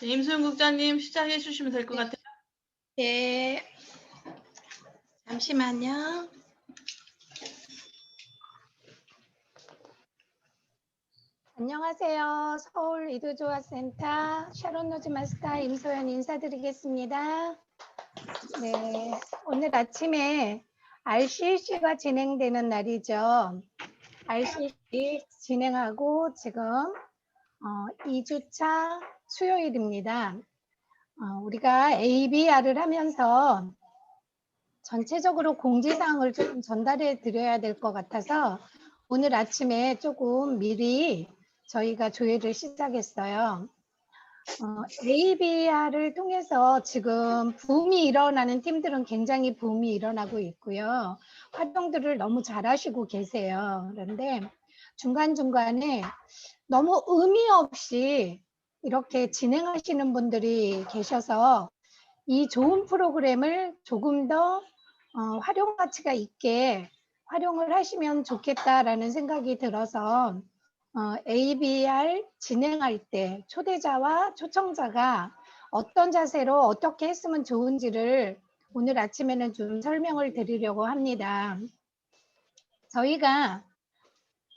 네, 임소영 국장님 시작해 주시면 될 것 같아요. 네. 잠시만요. 안녕하세요. 서울 이도조화센터 샤론 노즈 마스터 임소연 인사드리겠습니다. 네, 오늘 아침에 RCC가 진행되는 날이죠. RCC 진행하고 지금 어, 2주차 수요일입니다. 어, 우리가 ABR을 하면서 전체적으로 공지사항을 좀 전달해 드려야 될 것 같아서 오늘 아침에 조금 미리 저희가 조회를 시작했어요. 어, ABR을 통해서 지금 붐이 일어나는 팀들은 굉장히 붐이 일어나고 있고요. 활동들을 너무 잘하시고 계세요. 그런데 중간중간에 너무 의미 없이 이렇게 진행하시는 분들이 계셔서 이 좋은 프로그램을 조금 더 어, 활용 가치가 있게 활용을 하시면 좋겠다라는 생각이 들어서 어, ABR 진행할 때 초대자와 초청자가 어떤 자세로 어떻게 했으면 좋은지를 오늘 아침에는 좀 설명을 드리려고 합니다. 저희가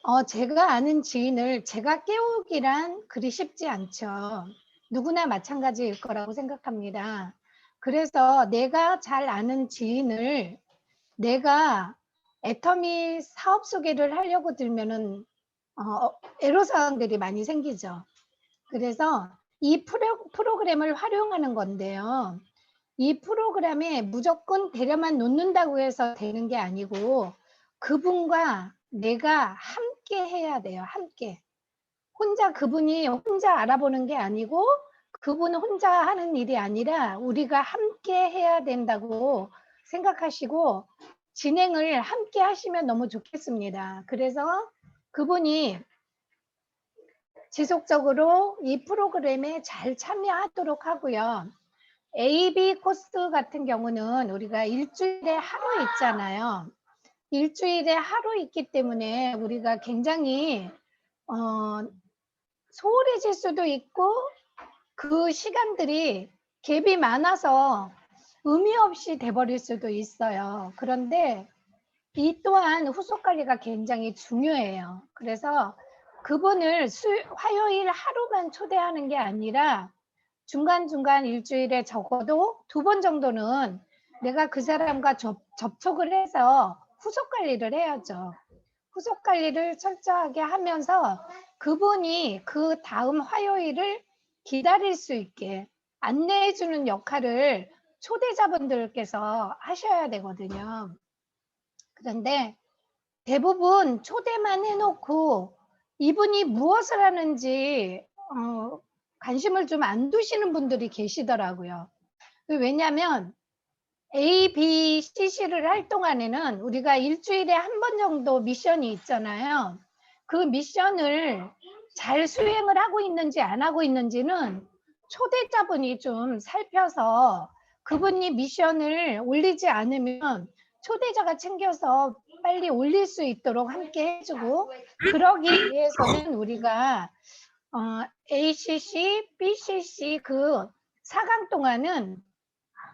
어, 제가 아는 지인을 제가 깨우기란 그리 쉽지 않죠. 누구나 마찬가지일 거라고 생각합니다. 그래서 내가 잘 아는 지인을 내가 애터미 사업 소개를 하려고 들면은 어, 애로사항들이 많이 생기죠. 그래서 이 프로, 프로그램을 활용하는 건데요. 이 프로그램에 무조건 데려만 놓는다고 해서 되는 게 아니고 그분과 내가 함께 해야 돼요. 함께. 혼자 그분이 혼자 알아보는 게 아니고 그분은 혼자 하는 일이 아니라 우리가 함께 해야 된다고 생각하시고 진행을 함께 하시면 너무 좋겠습니다. 그래서 그분이 지속적으로 이 프로그램에 잘 참여하도록 하고요. AB 코스 같은 경우는 우리가 일주일에 하루 있잖아요. 일주일에 하루 있기 때문에 우리가 굉장히 어, 소홀해질 수도 있고 그 시간들이 갭이 많아서 의미 없이 돼버릴 수도 있어요. 그런데 이 또한 후속 관리가 굉장히 중요해요. 그래서 그분을 수, 화요일 하루만 초대하는 게 아니라 중간중간 일주일에 적어도 두 번 정도는 내가 그 사람과 접, 접촉을 해서 후속 관리를 해야죠. 후속 관리를 철저하게 하면서 그분이 그 다음 화요일을 기다릴 수 있게 안내해 주는 역할을 초대자분들께서 하셔야 되거든요. 그런데 대부분 초대만 해놓고 이분이 무엇을 하는지 어, 관심을 좀 안 두시는 분들이 계시더라고요. 왜냐하면 A, B, CC를 할 동안에는 우리가 일주일에 한 번 정도 미션이 있잖아요. 그 미션을 잘 수행을 하고 있는지 안 하고 있는지는 초대자분이 좀 살펴서 그분이 미션을 올리지 않으면 초대자가 챙겨서 빨리 올릴 수 있도록 함께 해주고 그러기 위해서는 우리가 어, ACC, BCC 그 4강 동안은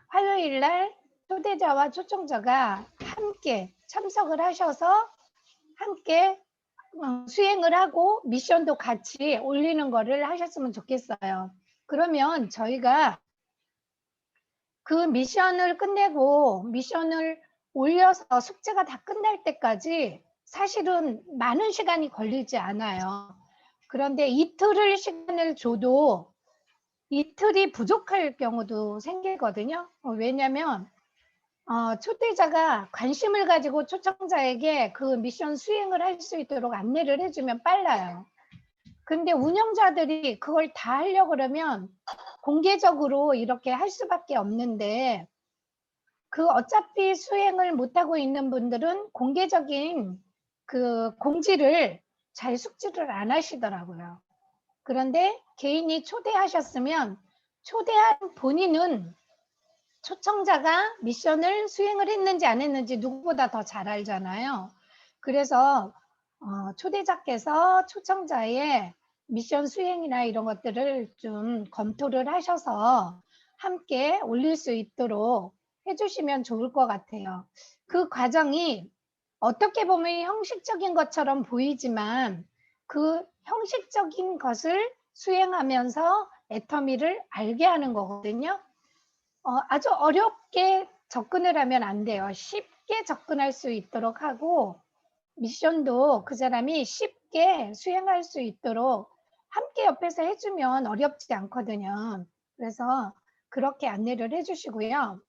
화요일 날 초대자와 초청자가 함께 참석을 하셔서 함께 어, 수행을 하고 미션도 같이 올리는 거를 하셨으면 좋겠어요. 그러면 저희가 그 미션을 끝내고 미션을 올려서 숙제가 다 끝날 때까지 사실은 많은 시간이 걸리지 않아요. 그런데 이틀을 시간을 줘도 이틀이 부족할 경우도 생기거든요. 어, 왜냐하면 어, 초대자가 관심을 가지고 초청자에게 그 미션 수행을 할 수 있도록 안내를 해주면 빨라요. 근데 운영자들이 그걸 다 하려고 그러면 공개적으로 이렇게 할 수밖에 없는데 그 어차피 수행을 못하고 있는 분들은 공개적인 그 공지를 잘 숙지를 안 하시더라고요. 그런데 개인이 초대하셨으면 초대한 본인은 초청자가 미션을 수행을 했는지 안 했는지 누구보다 더 잘 알잖아요. 그래서 어, 초대자께서 초청자의 미션 수행이나 이런 것들을 좀 검토를 하셔서 함께 올릴 수 있도록 해주시면 좋을 것 같아요. 그 과정이 어떻게 보면 형식적인 것처럼 보이지만 그 형식적인 것을 수행하면서 애터미를 알게 하는 거거든요. 어, 아주 어렵게 접근을 하면 안 돼요. 쉽게 접근할 수 있도록 하고 미션도 그 사람이 쉽게 수행할 수 있도록 함께 옆에서 해주면 어렵지 않거든요. 그래서 그렇게 안내를 해주시고요.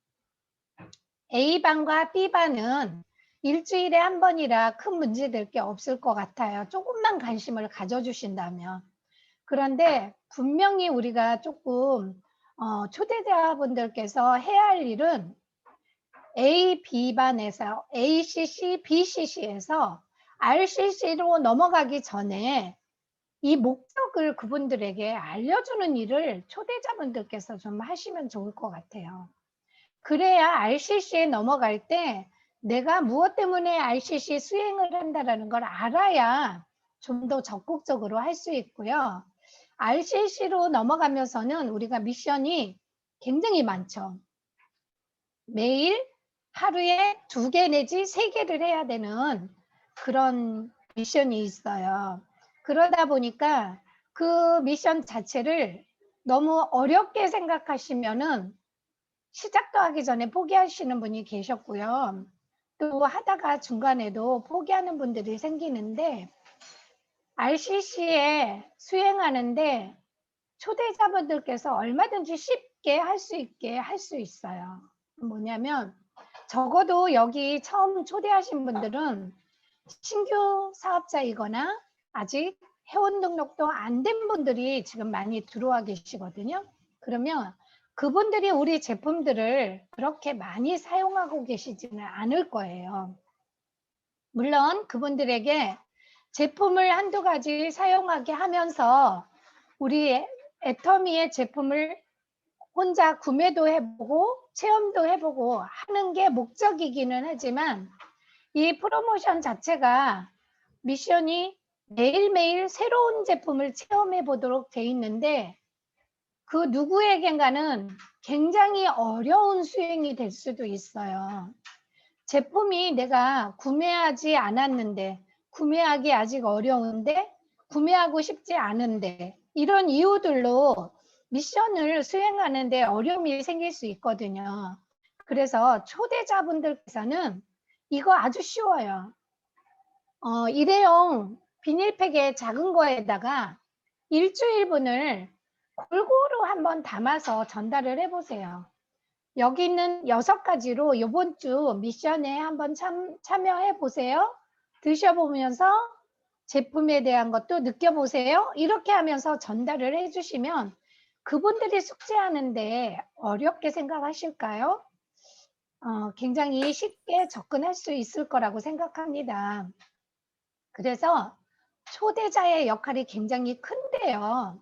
A반과 B반은 일주일에 한 번이라 큰 문제 될 게 없을 것 같아요. 조금만 관심을 가져주신다면. 그런데 분명히 우리가 조금 어, 초대자분들께서 해야 할 일은 A, B반에서 ACC, BCC에서 RCC로 넘어가기 전에 이 목적을 그분들에게 알려주는 일을 초대자분들께서 좀 하시면 좋을 것 같아요. 그래야 RCC에 넘어갈 때 내가 무엇 때문에 RCC 수행을 한다라는 걸 알아야 좀 더 적극적으로 할 수 있고요. RCC로 넘어가면서는 우리가 미션이 굉장히 많죠. 매일 하루에 두 개 내지 세 개를 해야 되는 그런 미션이 있어요. 그러다 보니까 그 미션 자체를 너무 어렵게 생각하시면은 시작도 하기 전에 포기하시는 분이 계셨고요. 또 하다가 중간에도 포기하는 분들이 생기는데 RCC에 수행하는데 초대자분들께서 얼마든지 쉽게 할 수 있게 할 수 있어요. 뭐냐면 적어도 여기 처음 초대하신 분들은 신규 사업자이거나 아직 회원 등록도 안 된 분들이 지금 많이 들어와 계시거든요. 그러면 그분들이 우리 제품들을 그렇게 많이 사용하고 계시지는 않을 거예요. 물론 그분들에게 제품을 한두 가지 사용하게 하면서 우리 애터미의 제품을 혼자 구매도 해보고 체험도 해보고 하는 게 목적이기는 하지만 이 프로모션 자체가 미션이 매일매일 새로운 제품을 체험해 보도록 돼 있는데 그 누구에겐가는 굉장히 어려운 수행이 될 수도 있어요. 제품이 내가 구매하지 않았는데 구매하기 아직 어려운데 구매하고 싶지 않은데 이런 이유들로 미션을 수행하는데 어려움이 생길 수 있거든요. 그래서 초대자분들께서는 이거 아주 쉬워요. 어, 일회용 비닐팩에 작은 거에다가 일주일분을 골고루 한번 담아서 전달을 해보세요. 여기 있는 여섯 가지로 이번 주 미션에 한번 참, 참여해 보세요. 드셔보면서 제품에 대한 것도 느껴보세요. 이렇게 하면서 전달을 해주시면 그분들이 숙제하는데 어렵게 생각하실까요? 어, 굉장히 쉽게 접근할 수 있을 거라고 생각합니다. 그래서 초대자의 역할이 굉장히 큰데요.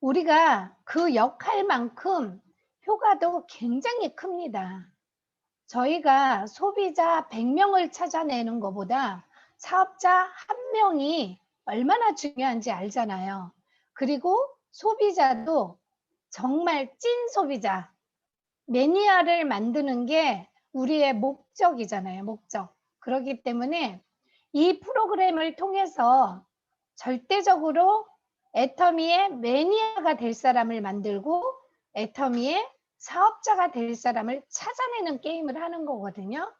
우리가 그 역할만큼 효과도 굉장히 큽니다. 저희가 소비자 100명을 찾아내는 것보다 사업자 한 명이 얼마나 중요한지 알잖아요. 그리고 소비자도 정말 찐 소비자, 매니아를 만드는 게 우리의 목적이잖아요. 목적. 그렇기 때문에 이 프로그램을 통해서 절대적으로 애터미의 매니아가 될 사람을 만들고 애터미의 사업자가 될 사람을 찾아내는 게임을 하는 거거든요.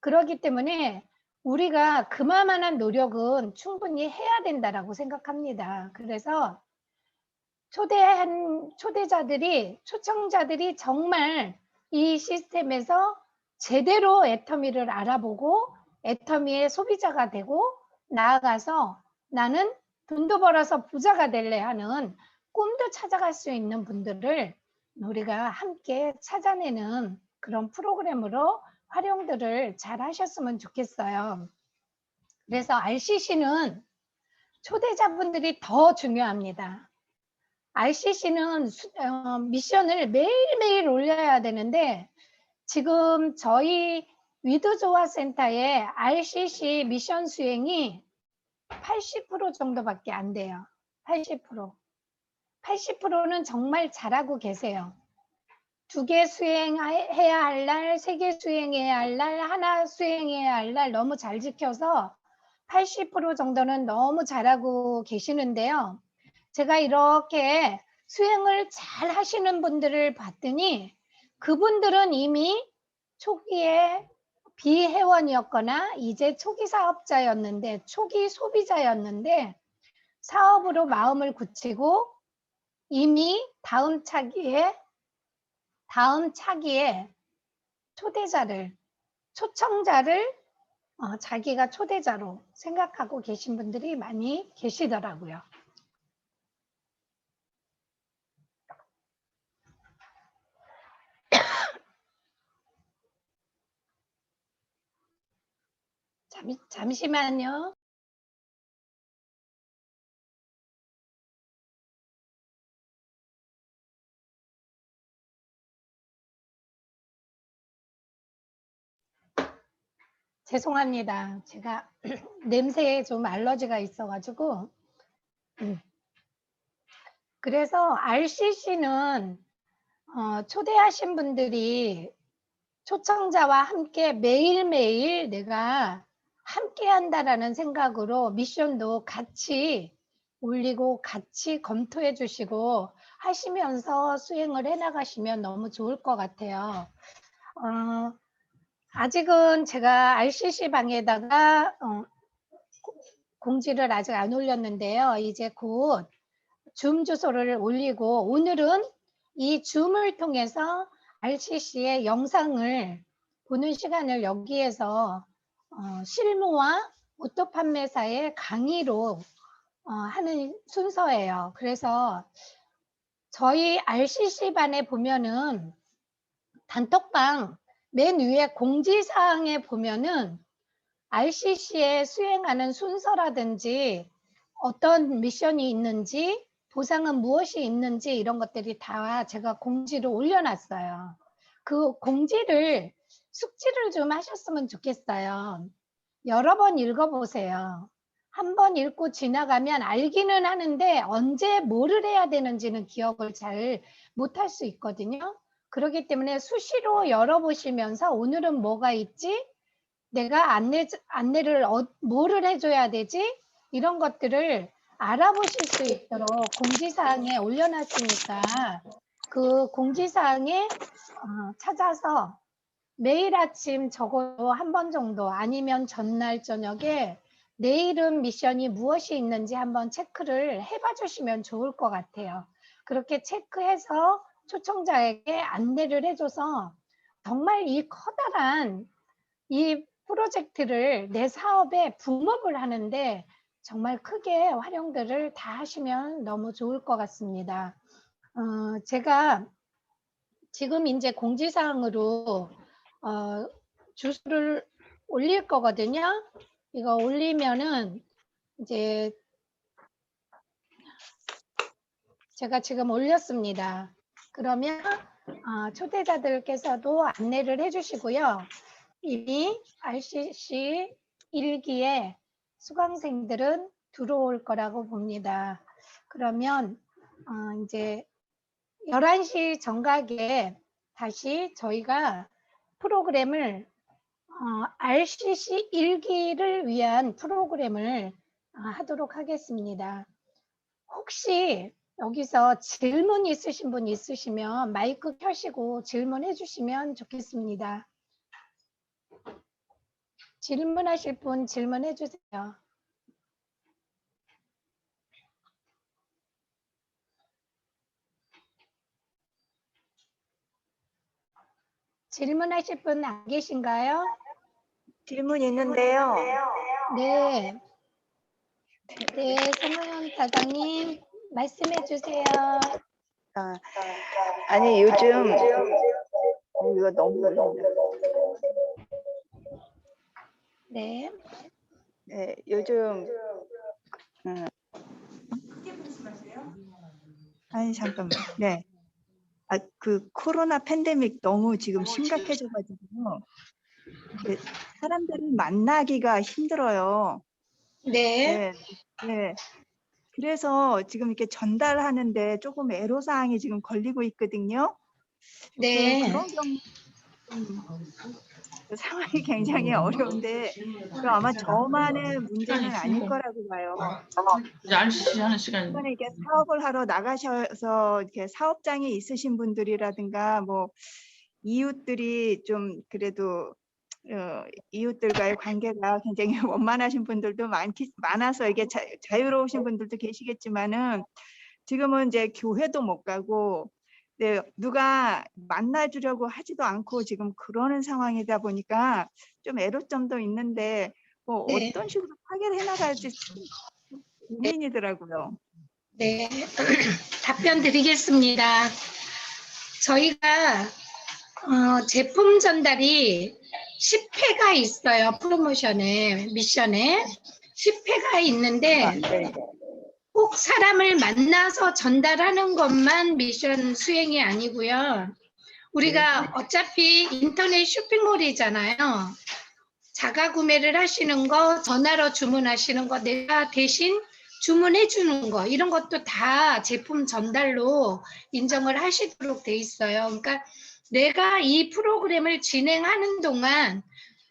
그렇기 때문에 우리가 그만한 노력은 충분히 해야 된다라고 생각합니다. 그래서 초대한 초대자들이 초청자들이 정말 이 시스템에서 제대로 애터미를 알아보고 애터미의 소비자가 되고 나아가서 나는 돈도 벌어서 부자가 될래 하는 꿈도 찾아갈 수 있는 분들을 우리가 함께 찾아내는 그런 프로그램으로 활용들을 잘 하셨으면 좋겠어요. 그래서 RCC는 초대자분들이 더 중요합니다. RCC는 어, 미션을 매일매일 올려야 되는데 지금 저희 위드조화센터의 RCC 미션 수행이 80% 정도밖에 안 돼요. 80%. 80%는 정말 잘하고 계세요. 두 개 수행해야 할 날, 세 개 수행해야 할 날, 하나 수행해야 할 날 너무 잘 지켜서 80% 정도는 너무 잘하고 계시는데요. 제가 이렇게 수행을 잘 하시는 분들을 봤더니 그분들은 이미 초기에 비회원이었거나 이제 초기 사업자였는데 초기 소비자였는데 사업으로 마음을 굳히고 이미 다음 차기에 다음 차기에 초대자를 초청자를 어, 자기가 초대자로 생각하고 계신 분들이 많이 계시더라고요. 잠, 잠시만요. 죄송합니다. 제가 냄새에 좀 알러지가 있어가지고. 음. 그래서 RCC는 어, 초대하신 분들이 초청자와 함께 매일매일 내가 함께 한다라는 생각으로 미션도 같이 올리고 같이 검토해 주시고 하시면서 수행을 해 나가시면 너무 좋을 것 같아요. 어, 아직은 제가 RCC 방에다가 어, 고- 공지를 아직 안 올렸는데요. 이제 곧 줌 주소를 올리고 오늘은 이 줌을 통해서 RCC의 영상을 보는 시간을 여기에서 어, 실무와 오토 판매사의 강의로 어, 하는 순서예요. 그래서 저희 RCC 반에 보면은 단톡방 맨 위에 공지사항에 보면은 RCC에 수행하는 순서라든지 어떤 미션이 있는지 보상은 무엇이 있는지 이런 것들이 다 제가 공지를 올려놨어요. 그 공지를 숙지를 좀 하셨으면 좋겠어요. 여러 번 읽어보세요. 한 번 읽고 지나가면 알기는 하는데 언제 뭐를 해야 되는지는 기억을 잘 못할 수 있거든요. 그렇기 때문에 수시로 열어보시면서 오늘은 뭐가 있지? 내가 안내, 안내를 어, 뭐를 해줘야 되지? 이런 것들을 알아보실 수 있도록 공지사항에 올려놨으니까 그 공지사항에 어, 찾아서 매일 아침 적어도 한 번 정도 아니면 전날 저녁에 내일은 미션이 무엇이 있는지 한번 체크를 해봐 주시면 좋을 것 같아요. 그렇게 체크해서 초청자에게 안내를 해줘서 정말 이 커다란 이 프로젝트를 내 사업에 붐업을 하는데 정말 크게 활용들을 다 하시면 너무 좋을 것 같습니다. 어, 제가 지금 이제 공지사항으로 어, 주소를 올릴 거거든요. 이거 올리면은 이제 제가 지금 올렸습니다. 그러면 어, 초대자들께서도 안내를 해주시고요. 이미 RCC 1기에 수강생들은 들어올 거라고 봅니다. 그러면 어, 이제 11시 정각에 다시 저희가 프로그램을 어, RCC 1기를 위한 프로그램을 어, 하도록 하겠습니다. 혹시 여기서 질문 있으신 분 있으시면 마이크 켜시고 질문해 주시면 좋겠습니다. 질문하실 분 질문해 주세요. 질문하실 분 안 계신가요? 질문 있는데요. 네. 네, 송하연 사장님 말씀해 주세요. 아, 아니 요즘 어, 이거 너무 어렵네. 네. 네, 요즘 음. 아니 잠깐만. 네. 아, 그 코로나 팬데믹 너무 지금 심각해져가지고 그 사람들을 만나기가 힘들어요. 네. 네, 네. 그래서 지금 이렇게 전달하는데 조금 애로사항이 지금 걸리고 있거든요. 네. 그, 그런 경우 상황이 굉장히 어려운데 그 아마 저만의 문제는 아닐 거라고 봐요. 이제 RCC 하는 시간. 이번에 이렇게 사업을 하러 나가셔서 이렇게 사업장이 있으신 분들이라든가 뭐 이웃들이 좀 그래도 어, 이웃들과의 관계가 굉장히 원만하신 분들도 많기 많아서 이게 자, 자유로우신 분들도 계시겠지만은 지금은 이제 교회도 못 가고 네, 누가 만나주려고 하지도 않고 지금 그러는 상황이다 보니까 좀 애로점도 있는데 뭐 네. 어떤 식으로 타개를 해나갈지 참 고민이더라고요. 네, 답변 드리겠습니다. 저희가 어, 제품 전달이 10회가 있어요. 프로모션에, 미션에. 10회가 있는데 네. 꼭 사람을 만나서 전달하는 것만 미션 수행이 아니고요. 우리가 어차피 인터넷 쇼핑몰이잖아요. 자가 구매를 하시는 거, 전화로 주문하시는 거, 내가 대신 주문해 주는 거, 이런 것도 다 제품 전달로 인정을 하시도록 돼 있어요. 그러니까 내가 이 프로그램을 진행하는 동안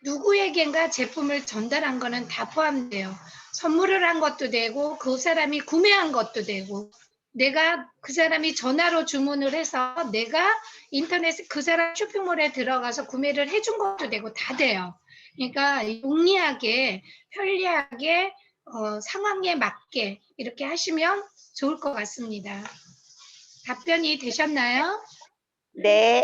누구에겐가 제품을 전달한 거는 다 포함돼요. 선물을 한 것도 되고 그 사람이 구매한 것도 되고 내가 그 사람이 전화로 주문을 해서 내가 인터넷 그 사람 쇼핑몰에 들어가서 구매를 해준 것도 되고 다 돼요. 그러니까 용이하게 편리하게 어, 상황에 맞게 이렇게 하시면 좋을 것 같습니다. 답변이 되셨나요? 네.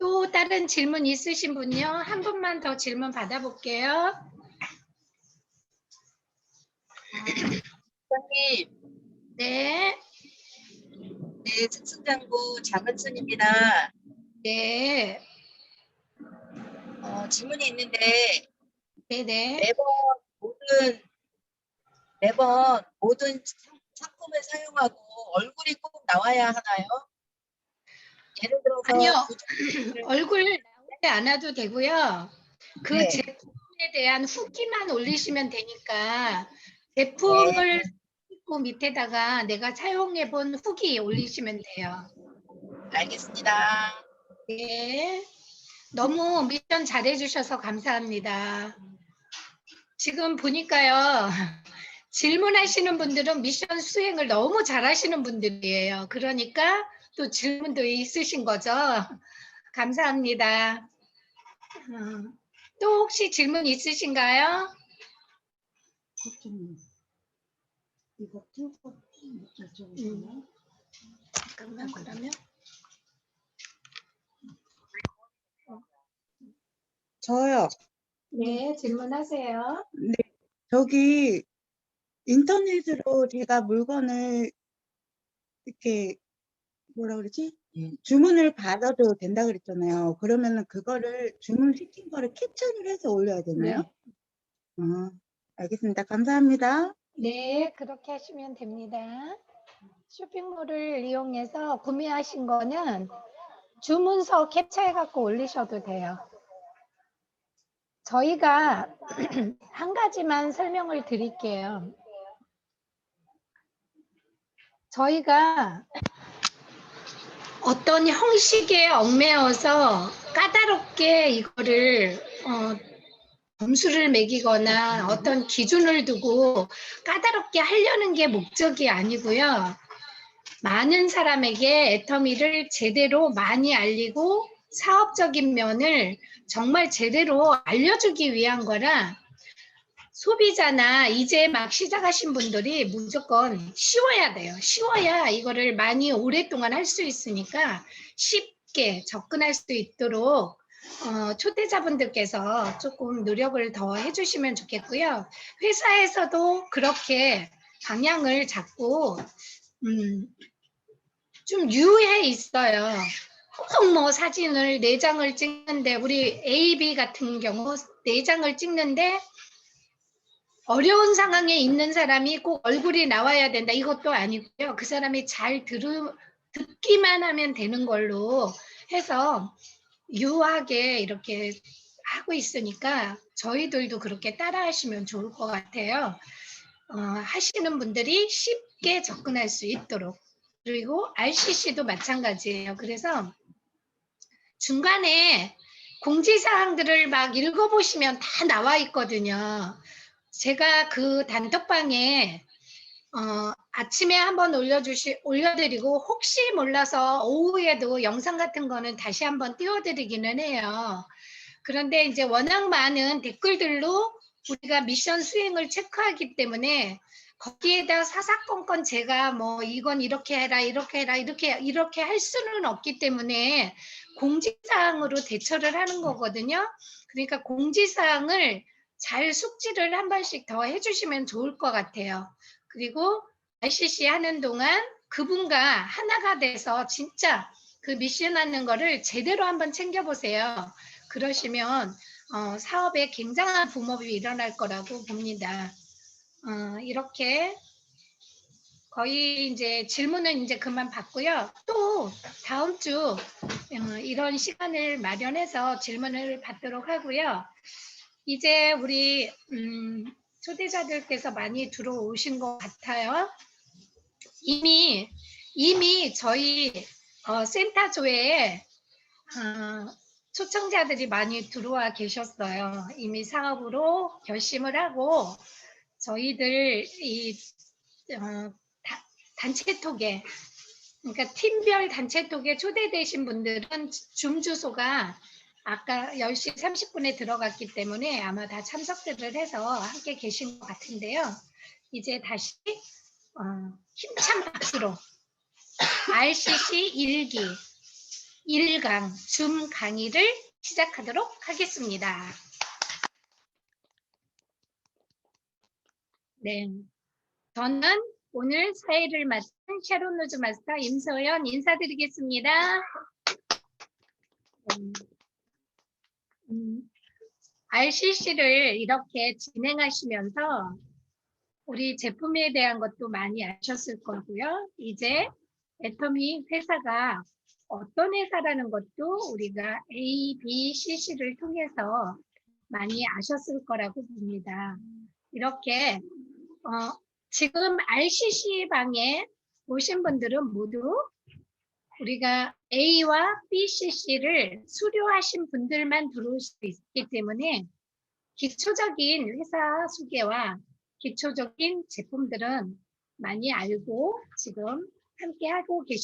또 다른 질문 있으신 분요? 한 분만 더 질문 받아볼게요. 선생님, 네, 네, 특수장부 장은순입니다. 네, 어, 질문이 있는데 네, 네. 매번 모든 매번 모든 상- 상품을 사용하고 얼굴이 꼭 나와야 하나요? 예를 들어서 아니요. 부정- 얼굴 나오지 않아도 되고요. 그 네. 제품에 대한 후기만 올리시면 되니까 제품을 그 밑에다가 내가 사용해 본 후기 올리시면 돼요. 알겠습니다. 네. 너무 미션 잘해 주셔서 감사합니다. 지금 보니까요. 질문하시는 분들은 미션 수행을 너무 잘하시는 분들이에요. 그러니까 또 질문도 있으신 거죠. 감사합니다. 음, 또 혹시 질문 있으신가요? 음. 잠깐만 그러면. 저요. 네, 질문하세요. 저기 인터넷으로 제가 물건을 이렇게 뭐라 그러지? 예. 주문을 받아도 된다 그랬잖아요. 그러면은 그거를 주문 시킨 거를 캡처를 해서 올려야 되나요? 아, 알겠습니다. 감사합니다. 네, 그렇게 하시면 됩니다. 쇼핑몰을 이용해서 구매하신 거는 주문서 캡처해 갖고 올리셔도 돼요. 저희가 한 가지만 설명을 드릴게요. 저희가 어떤 형식에 얽매여서 까다롭게 이거를 어, 점수를 매기거나 어떤 기준을 두고 까다롭게 하려는 게 목적이 아니고요. 많은 사람에게 애터미를 제대로 많이 알리고 사업적인 면을 정말 제대로 알려주기 위한 거라 소비자나 이제 막 시작하신 분들이 무조건 쉬워야 돼요. 쉬워야 이거를 많이 오랫동안 할 수 있으니까 쉽게 접근할 수 있도록 어, 초대자분들께서 조금 노력을 더 해주시면 좋겠고요. 회사에서도 그렇게 방향을 잡고 음, 좀 유해 있어요. 꼭뭐 사진을 네 장을 찍는데 우리 A, B 같은 경우 네 장을 찍는데 어려운 상황에 있는 사람이 꼭 얼굴이 나와야 된다 이것도 아니고요. 그 사람이 잘 들으, 듣기만 하면 되는 걸로 해서 유하게 이렇게 하고 있으니까 저희들도 그렇게 따라 하시면 좋을 것 같아요. 어, 하시는 분들이 쉽게 접근할 수 있도록. 그리고 RCC도 마찬가지예요. 그래서 중간에 공지사항들을 막 읽어보시면 다 나와 있거든요. 제가 그 단톡방에 어, 아침에 한번 올려주시, 올려드리고 혹시 몰라서 오후에도 영상 같은 거는 다시 한번 띄워드리기는 해요. 그런데 이제 워낙 많은 댓글들로 우리가 미션 수행을 체크하기 때문에 거기에다 사사건건 제가 뭐 이건 이렇게 해라 이렇게 해라 이렇게 이렇게 할 수는 없기 때문에 공지사항으로 대처를 하는 거거든요. 그러니까 공지사항을 잘 숙지를 한 번씩 더 해주시면 좋을 것 같아요. 그리고 RCC 하는 동안 그분과 하나가 돼서 진짜 그 미션 하는 거를 제대로 한번 챙겨보세요. 그러시면 어, 사업에 굉장한 붐업이 일어날 거라고 봅니다. 어, 이렇게 거의 이제 질문은 이제 그만 받고요. 또 다음 주 어, 이런 시간을 마련해서 질문을 받도록 하고요. 이제 우리 음, 초대자들께서 많이 들어오신 것 같아요. 이미 이미 저희 어, 센터조에 어, 초청자들이 많이 들어와 계셨어요. 이미 사업으로 결심을 하고 저희들 이 어, 다- 단체톡에 그러니까 팀별 단체톡에 초대되신 분들은 줌 주소가 아까 10시 30분에 들어갔기 때문에 아마 다 참석들을 해서 함께 계신 것 같은데요. 이제 다시 어, 힘찬 박수로 RCC 1기 1강 줌 강의를 시작하도록 하겠습니다. 네. 저는 오늘 사회를 맡은 샤론 노즈 마스터 임소연 인사드리겠습니다. 음, 음, RCC를 이렇게 진행하시면서 우리 제품에 대한 것도 많이 아셨을 거고요. 이제 애터미 회사가 어떤 회사라는 것도 우리가 A, B, C, C를 통해서 많이 아셨을 거라고 봅니다. 이렇게 어, 지금 RCC 방에 오신 분들은 모두 우리가 A와 BCC를 수료하신 분들만 들어올 수 있기 때문에 기초적인 회사 소개와 기초적인 제품들은 많이 알고 지금 함께 하고 계십니다.